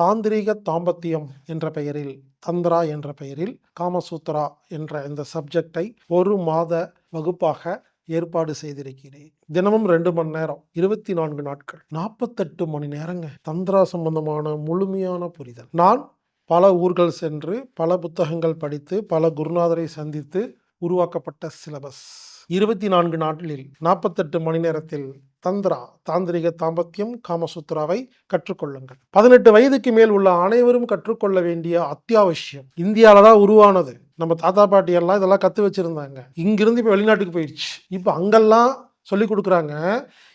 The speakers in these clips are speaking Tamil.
தாந்திரீக தாம்பத்தியம் என்ற பெயரில் தந்திரா என்ற பெயரில் காமசூத்ரா என்ற இந்த சப்ஜெக்டை ஒரு மாத வகுப்பாக ஏற்பாடு செய்திருக்கிறேன். தினமும் ரெண்டு மணி நேரம் இருபத்தி நான்கு நாட்கள் நாற்பத்தெட்டு மணி நேரங்க. தந்திரா சம்பந்தமான முழுமையான புரிதல். நான் பல ஊர்கள் சென்று பல புத்தகங்கள் படித்து பல குருநாதரை சந்தித்து உருவாக்கப்பட்ட சிலபஸ் இருபத்தி நான்கு நாட்களில் நாற்பத்தெட்டு மணி நேரத்தில் தந்திரா தாந்திரிக தாம்பத்தியம் காமசூத்ராவை கற்றுக்கொள்ளுங்கள். பதினெட்டு வயதுக்கு மேல் உள்ள அனைவரும் கற்றுக்கொள்ள வேண்டிய அத்தியாவசியம். இந்தியாவில தான் உருவானது. நம்ம தாத்தா பாட்டி எல்லாம் இதெல்லாம் கற்று வச்சிருந்தாங்க. இங்கிருந்து இப்போ வெளிநாட்டுக்கு போயிடுச்சு இப்போ அங்கெல்லாம் சொல்லி கொடுக்குறாங்க.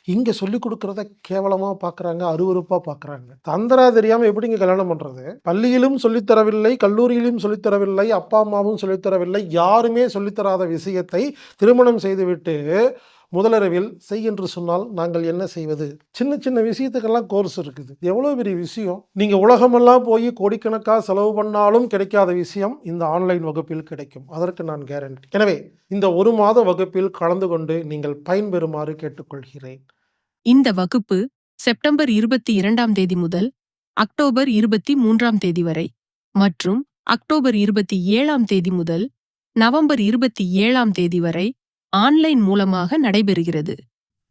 இங்கே சொல்லி கொடுக்குறத கேவலமாக பார்க்குறாங்க அருவருப்பாக பார்க்குறாங்க தந்திரா தெரியாமல் எப்படிங்க கல்யாணம் பண்ணுறது பள்ளியிலும் சொல்லித்தரவில்லை கல்லூரியிலும் சொல்லித்தரவில்லை அப்பா அம்மாவும் சொல்லித்தரவில்லை யாருமே சொல்லித்தராத விஷயத்தை திருமணம் செய்துவிட்டு முதலரவில் செய் என்று சொன்னால் நாங்கள் என்ன செய்வது? சின்ன சின்ன விஷயத்துக்கெல்லாம் கோர்ஸ் இருக்குது. எவ்வளோ பெரிய விஷயம்? நீங்கள் உலகமெல்லாம் போய் கோடிக்கணக்காக செலவு பண்ணாலும் கிடைக்காத விஷயம் இந்த ஆன்லைன் வகுப்பில் கிடைக்கும். அதற்கு நான் கேரண்டி எனவே இந்த ஒரு மாத வகுப்பில் கலந்து கொண்டு நீங்கள் பயன்பெறுமாறு கேட்டுக்கொள்கிறேன். இந்த வகுப்பு செப்டம்பர் இருபத்தி இரண்டாம் தேதி முதல் அக்டோபர் இருபத்தி மூன்றாம் தேதி வரை மற்றும் அக்டோபர் இருபத்தி ஏழாம் தேதி முதல் நவம்பர் இருபத்தி ஏழாம் தேதி வரை ஆன்லைன் மூலமாக நடைபெறுகிறது.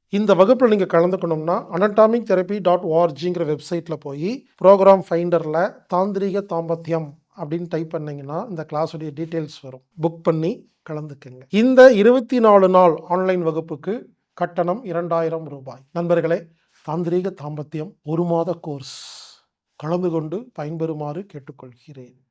இந்த வகுப்பில் நீங்கள் கலந்துக்கணும்னா அனட்டாமிக் தெரப்பி டாட் ஓஆர்ஜிங்கிற வெப்சைட்டில் போய் ப்ரோக்ராம் ஃபைண்டரில் தாந்திரீக தாம்பத்தியம் அப்படின்னு டைப் பண்ணிங்கன்னா இந்த கிளாஸுடைய டீட்டெயில்ஸ் வரும். புக் பண்ணி கலந்துக்குங்க. இந்த இருபத்தி நாலு நாள் ஆன்லைன் வகுப்புக்கு கட்டணம் இரண்டாயிரம் ரூபாய். நண்பர்களே தாந்திரீக தாம்பத்தியம் ஒரு மாத கோர்ஸ் கலந்து கொண்டு பயன்பெறுமாறு கேட்டுக்கொள்கிறேன்.